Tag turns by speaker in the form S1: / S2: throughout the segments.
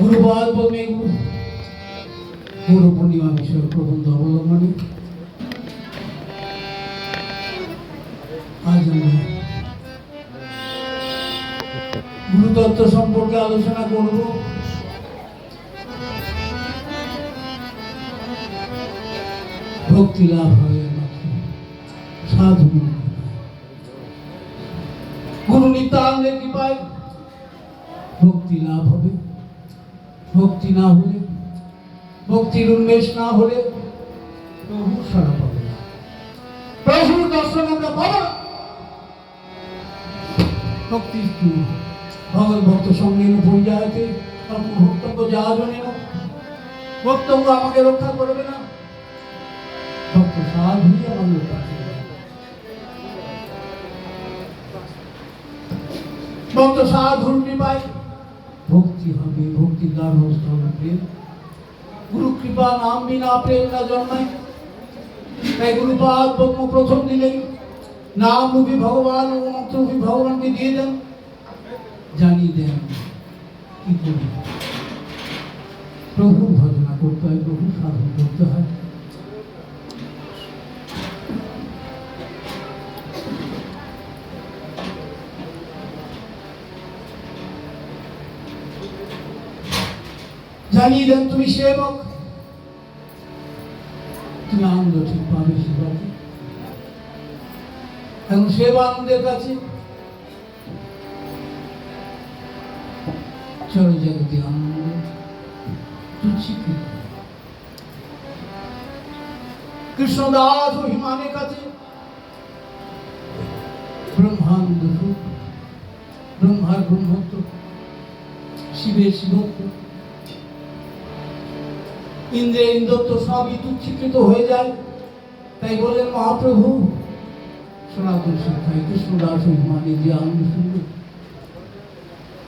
S1: গুরুপাদ পদ্মে গুরু পূর্ণিমা বিষয় প্রবন্ধ অবলম্বনে আজ আমরা গুরুতত্ত্ব সম্পর্কে আলোচনা করব। ভক্তি লাভ হয় সাধু গুরু নিত্যানন্দের কৃপায় ভক্তি লাভ হবে। ভক্তি না হলে, ভক্তির উন্মেষ না হলে প্রভু সারা পাবে না। প্রভুর দর্শন আমরা পাবো ভক্তি কি? ভক্ত সঙ্গে পরিযায়তে ভক্তব্য যাওয়া জনে না। বক্তব্য আমাকে রক্ষা করবে না। ভক্ত সাধুই আমাদের কাছে ভক্ত সাধুর কৃপায় ভক্তি হবে, ভক্তি গার্হস্থ হবে প্রেম গুরু কৃপা নাম বিনা প্রেম না জন্মায়। তাই গুরুপাদ ব্রহ্ম প্রথম দিলেই নাম রূপী ভগবান ও মন্ত্র রূপী ভগবানকে দিয়ে দেন, জানিয়ে দেন কি করি প্রভুর ভজনা করতে হয় প্রভু সাধন করতে হয়। জানিয়ে দেন তুমি সেবক। তুমি আনন্দ ঠিক পাবে সেবাকে এখন সেবা আনন্দের কাছে। চলো জগতে আনন্দ তুচ্ছিকৃত কৃষ্ণদাস ও হিমানের কাছে। ব্রহ্মানন্দ সুখ ব্রহ্মার ব্রহ্মত্ব। শিবের শিবত্ব। ইন্দ্রের ইন্দ্রত্ব সবই দুঃখিত হয়ে যায়। তাই বললেন, মহাপ্রভু সনাতন শিক্ষায় কৃষ্ণদাস মানে যে আনন্দ সুন্দর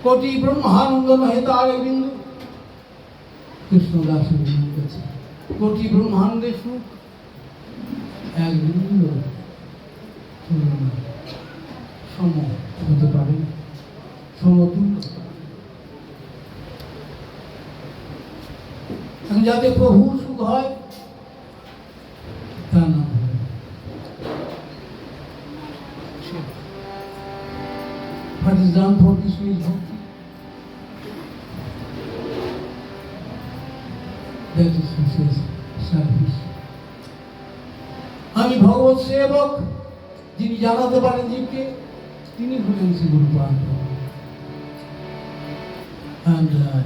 S1: কোটি ব্রহ্মানন্দ নহে তার বিন্দু। কৃষ্ণদাস কাছে কোটি ব্রহ্মানন্দের সুখ এক বিন্দু তুলনা সম হতে পারে না। সমতুল্য হতে পারে না। এখন যাতে প্রভু সুখ হয় তা না হয়। আমি ভগবত সেবক যিনি জানাতে পারেন জীবকে তিনি হলেন uh,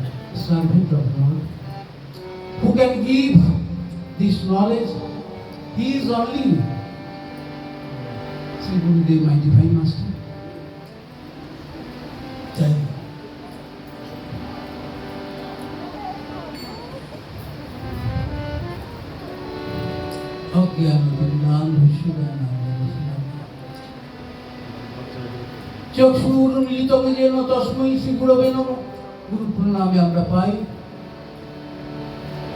S1: servant of God who can give this knowledge he is only Sri Gurudev my divine master তাই অজ্ঞান নাম বিশ্বজ্ঞান চক্ষুর মিলিত যেন তস্মৈ শ্রী গুরবে নম গুরু প্রণামে আমরা পাই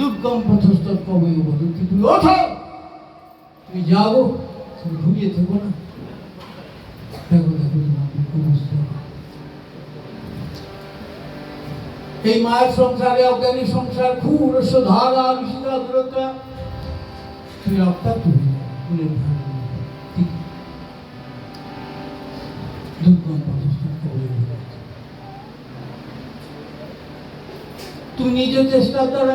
S1: দুর্গম পথস্থ কবে বদন্তি তুমি ওঠো। তুমি যাও। তুমি ঘুমিয়ে থেকো না। দেখো দেখো এই মায়ের সংসারে, অজ্ঞানী সংসার খুর ধারা বিশিদা দূরত্ব। তুমি হয়ে যাও। ফুলের দুর্গম প্রতিষ্ঠান করে তুমি নিজের চেষ্টার দ্বারা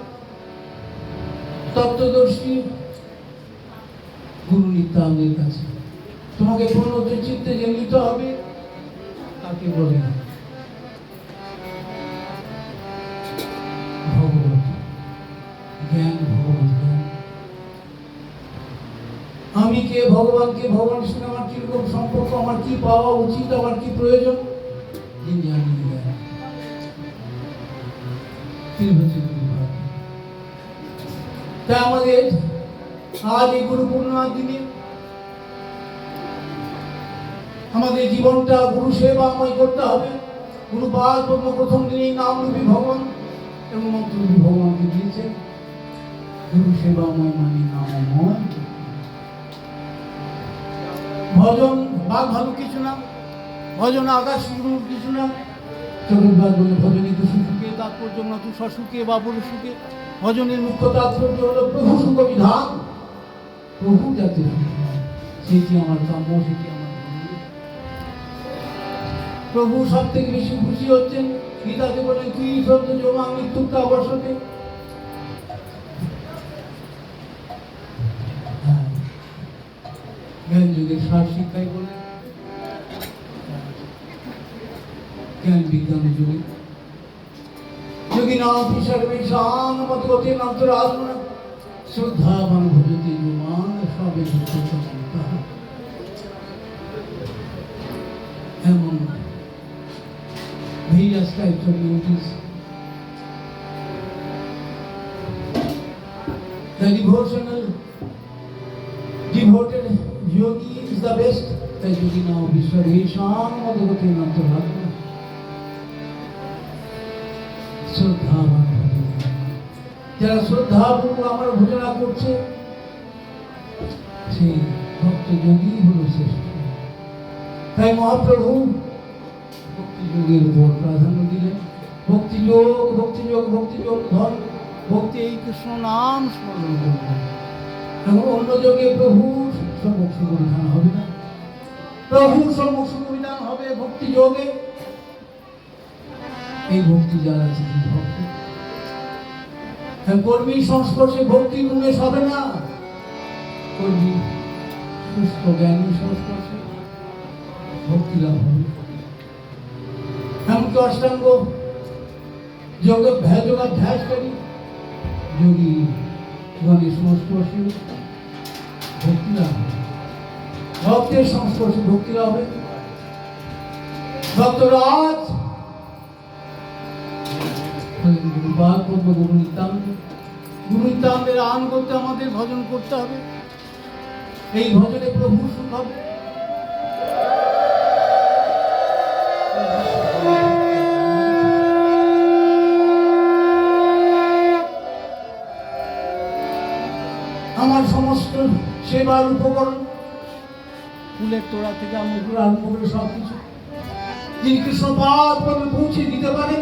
S1: তত্ত্বদর্শী গুরু নিত্যানন্দের কাছে। তোমাকে পূর্ণত চিত্তে যে নিতে হবে, তাকে বলে আমি কে? ভগবানকে? ভগবানের সঙ্গে আমার কীরকম সম্পর্ক? আমার কি পাওয়া উচিত? আমার কি প্রয়োজন? তাই আমাদের আজ এই গুরু পূর্ণিমার দিনে আমাদের জীবনটা গুরু সেবাময় করতে হবে। গুরু পাল ব্রহ্ম প্রথম দিনেই নাম রূপী ভগবান এবং মন্ত্ররূপী ভগবানকে দিয়েছেন। গুরু সেবাময় মানে নামময়। ভজন, বাঘ ভালো কিছু না। ভজন আকাশ কিছু না। চতুর্ভাগ বলে ভজনে তো সুখে তাৎপর্য না তু সসুখে বা সুখে ভজনের মুখ্য তাৎপর্য হলো প্রভু সুখ বিধান। প্রভু যাতে সেটি আমার কাম্য সেটি আমার প্রভু সব থেকে বেশি খুশি হচ্ছেন গীতাতে বলেন কি সত্য জমা মৃত্যুটা অবসরে হ্যাঁ। জ্ঞান যুগের সার শিক্ষাই বলে। জ্ঞান বিজ্ঞানের যুগে। যোগী নাম সর্বে শান মত গতি নন্তর আত্মন শ্রদ্ধাবান ভজতে যুমান সবে এমন various types of yogis. The devotional, devoted yogi is the best. The yogi now Vishwaresham Madhugati যারা শ্রদ্ধাপূর্বক আমার ভোজনা করছে সেই ভক্ত যোগী হলো শ্রেষ্ঠ। তাই মহাপ্রভু ভক্তি যোগের উপর প্রাধান্য দিলেন। ভক্তি যোগ ভক্তি যোগ ভক্তি যোগ ধন ভক্তি। এই কৃষ্ণ নাম স্মরণ করবেন। এবং অন্য যোগে প্রভু সম্মুখ সুবিধান হবে না। প্রভু সম্মুখ সুবিধান হবে ভক্তি যোগে এই ভক্তি যারা আছে ভক্তি কর্মী সংস্পর্শে ভক্তি উন্মেষ হবে না। কর্মী সুস্থ, জ্ঞানী সংস্পর্শে ভক্তি লাভ হবে। এমনকি অষ্টাঙ্গ যোগ যোগাভ্যাসকারী যোগী গণের সংস্পর্শে ভক্তি লাভ হবে। ভক্তের সংস্পর্শে ভক্তি লাভ হবে। ভক্তরাজ গুরু আন করতে আমাদের ভজন করতে হবে এই ভজনে প্রভু সুখ হবে আমার সমস্ত সেবার উপকরণ, ফুলের তোড়া থেকে আরম্ভ করে সব কিছু যিনি পৌঁছে দিতে পারেন।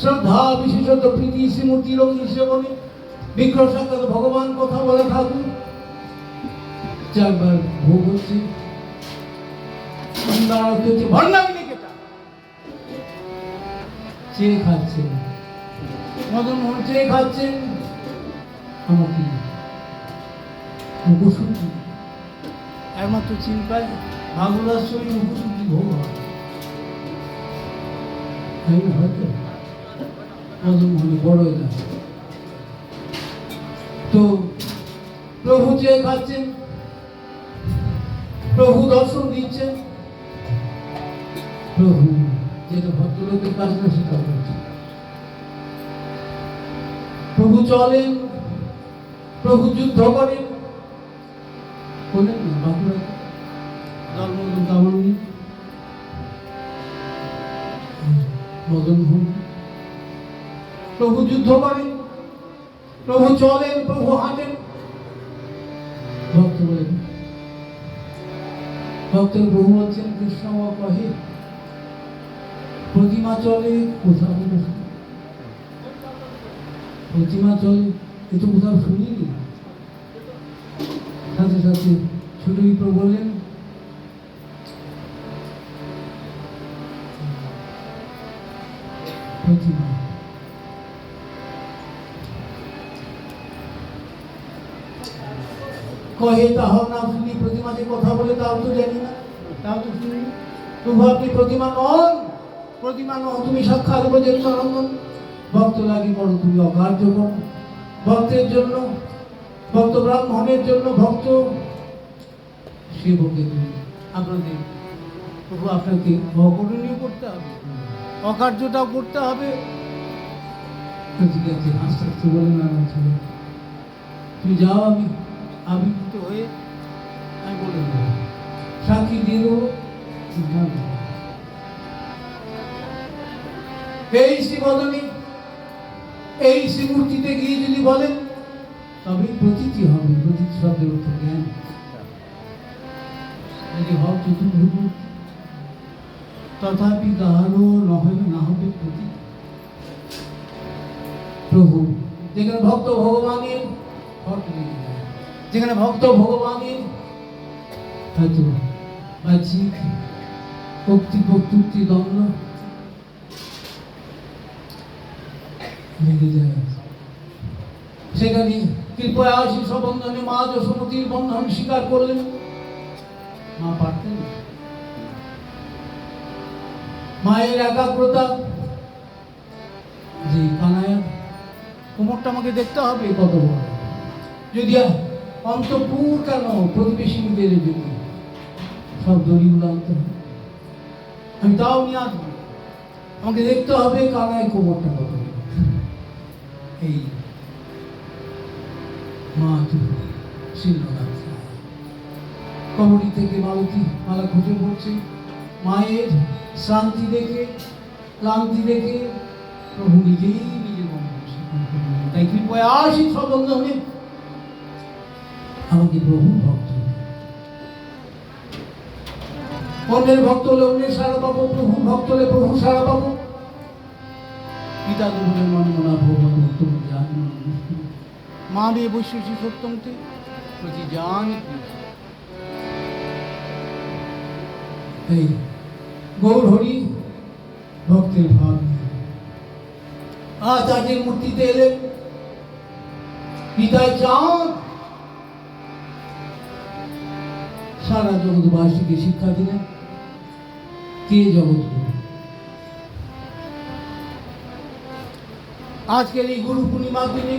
S1: শ্রদ্ধা বিশেষত প্রীতি শ্রীমূর্তি রঙ্গি সেবনে বিগ্রহ সাক্ষাৎ ভগবান কথা বলে ঠাকুর। চারবার ভোগ হচ্ছে। চেয়ে খাচ্ছে মদন মোহন চেয়ে খাচ্ছেন। আমার কি মুখশুদ্ধি একমাত্র চিন্তায় ভাগবতার সঙ্গে মুখশুদ্ধি ভোগ হয়। তাই হয়তো মদন মোহনে বড় এটা তো প্রভু যে খাচ্ছেন প্রভু দর্শন দিচ্ছেন। প্রভু যেটা ভদ্রলোকের কাজ না সেটা করছে। প্রভু চলেন, প্রভু যুদ্ধ করেন। বলেন না বাঁকুড়াতে জন্মদিন কামান্ডি মদন মোহন প্রভু যুদ্ধ করেন প্রভু চলেন, প্রভু হাঁটেন। বহু বলছেন কৃষ্ণ কহে প্রতিমা চলে, কোথাও প্রতিমা চলে, এ তো কোথাও শুনিনি। সাথে সাথে ছোট বিপ্র বললেন, প্রতিমা। কহে তাহার নাম শুনি, প্রতিমা যে কথা বলে তাও তো জানি না। তাও তো শুনি তবু আপনি প্রতিমা নন। প্রতিমা নন তুমি সাক্ষাৎ বোঝেন সরঞ্জন ভক্ত লাগি করো তুমি অকার্য করো ভক্তের জন্য, ভক্ত ব্রাহ্মণের জন্য ভক্ত। সেবকের জন্য আপনাদের, প্রভু, আপনাকে অকরণীয় করতে হবে। অকার্যটাও করতে হবে। ঠিক আছে, হাসতে হাসতে বলে, না তুই যাও আমি আবির্ভূত হয়ে আমি বলে দেবো। সাক্ষী না। এই শ্রীবদনী এই শ্রীমূর্তিতে গিয়ে যদি বলেন তবে প্রতীতি হবে, প্রতীতি শব্দের অর্থ জ্ঞান। যদি হও চতুর্ভুজ, তথাপি কাহারও নহে না হবে প্রতীতি। প্রভু, যেখানে ভক্ত ভগবানের ফট যায় যেখানে ভক্ত ভগবানের হয়তো বাহ্যিক ভক্তি প্রত্যুক্তি দ্বন্দ্ব লেগে যায়। সেখানে কৃপয়া শিষ্য বন্ধনে মা যশোমতির বন্ধন স্বীকার করলেন। মা পারতেন। মায়ের একাগ্রতা, যে কানায়, কোমরটা আমাকে দেখতে হবে কত বড়। যদি অন্তপুর কেন প্রতিবেশীদের জন্য সব দড়িগুলো আনতে হবে। আমি তাও নিয়ে আসব। আমাকে দেখতে হবে কানায় কোমরটা কত এই মা কবরী থেকে মালতী মালা খুঁজে পড়ছে। মায়ের শ্রান্তি দেখে, ক্লান্তি দেখে প্রভু নিজেই নিজের মন তাই কৃপয়া আসি সবন্ধনে আমাকে প্রভু ভক্ত। অন্যের ভক্ত হলে অন্যের সারা পাবো, প্রভু ভক্ত হলে প্রভু সারা পাবো। পিতা ভগবান জানি মা রে বৈশ্বসী সত্যমতে প্রতি জানি এই গৌর হরি ভক্তের ভাব আচার্যের মূর্তিতে এলেন পিতায় চাঁদ সারা জগৎবাসীকে শিক্ষা দিলেন। কে জগৎগুরু আজকের এই গুরু পূর্ণিমার দিনে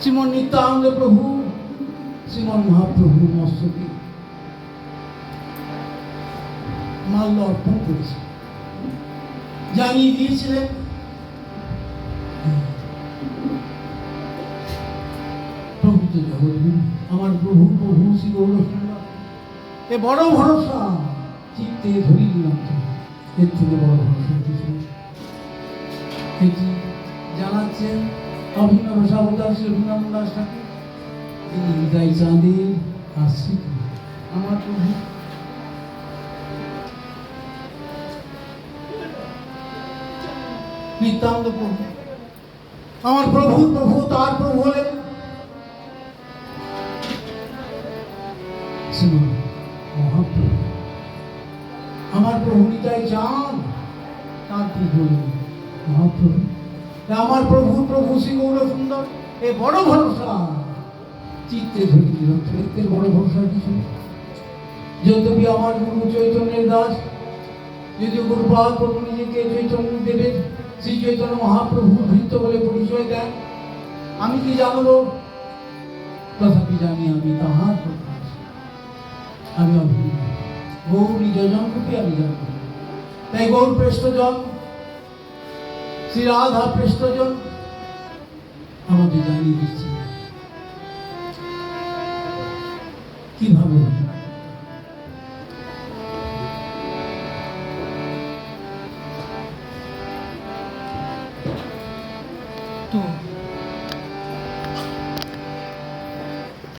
S1: শ্রীমন নিত্যানন্দ প্রভু, শ্রীমন মহাপ্রভু মস্তকে মাল্য অর্পণ করেছে জানিয়ে দিয়েছিলেন আমার প্রভু প্রভু এ বড় ভরসা, চিত্তে ধরি এর থেকে বড় ভরসা কিছু জানাচ্ছেন অভিনব শ্রী অভিনব দাস ঠাকুর। আমার প্রভু। নিত্যানন্দ প্রভু। আমার প্রভু প্রভু, তার প্রভু হলেন আমার প্রভু নিতাই চান, তার হলেন মহাপ্রভু। আমার প্রভু প্রভু শ্রী গৌর সুন্দর এ বড় ভরসা। চিত্তে ধরি দিল বড় ভরসা কিছু। যদ্যপি আমার গুরু চৈতন্যের দাস, যদি গুরুপাদ প্রভু নিজেকে চৈতন্য দেবেন, শ্রী চৈতন্য মহাপ্রভু ভৃত্য বলে পরিচয় দেন, আমি কি জানব? তথাপি জানি আমি তাহার আমি গৌর নিজ খুবই আমি জানব তাই গৌর পৃষ্ঠজন শ্রী রাধা পৃষ্ঠজন আমাদের জানিয়ে দিচ্ছে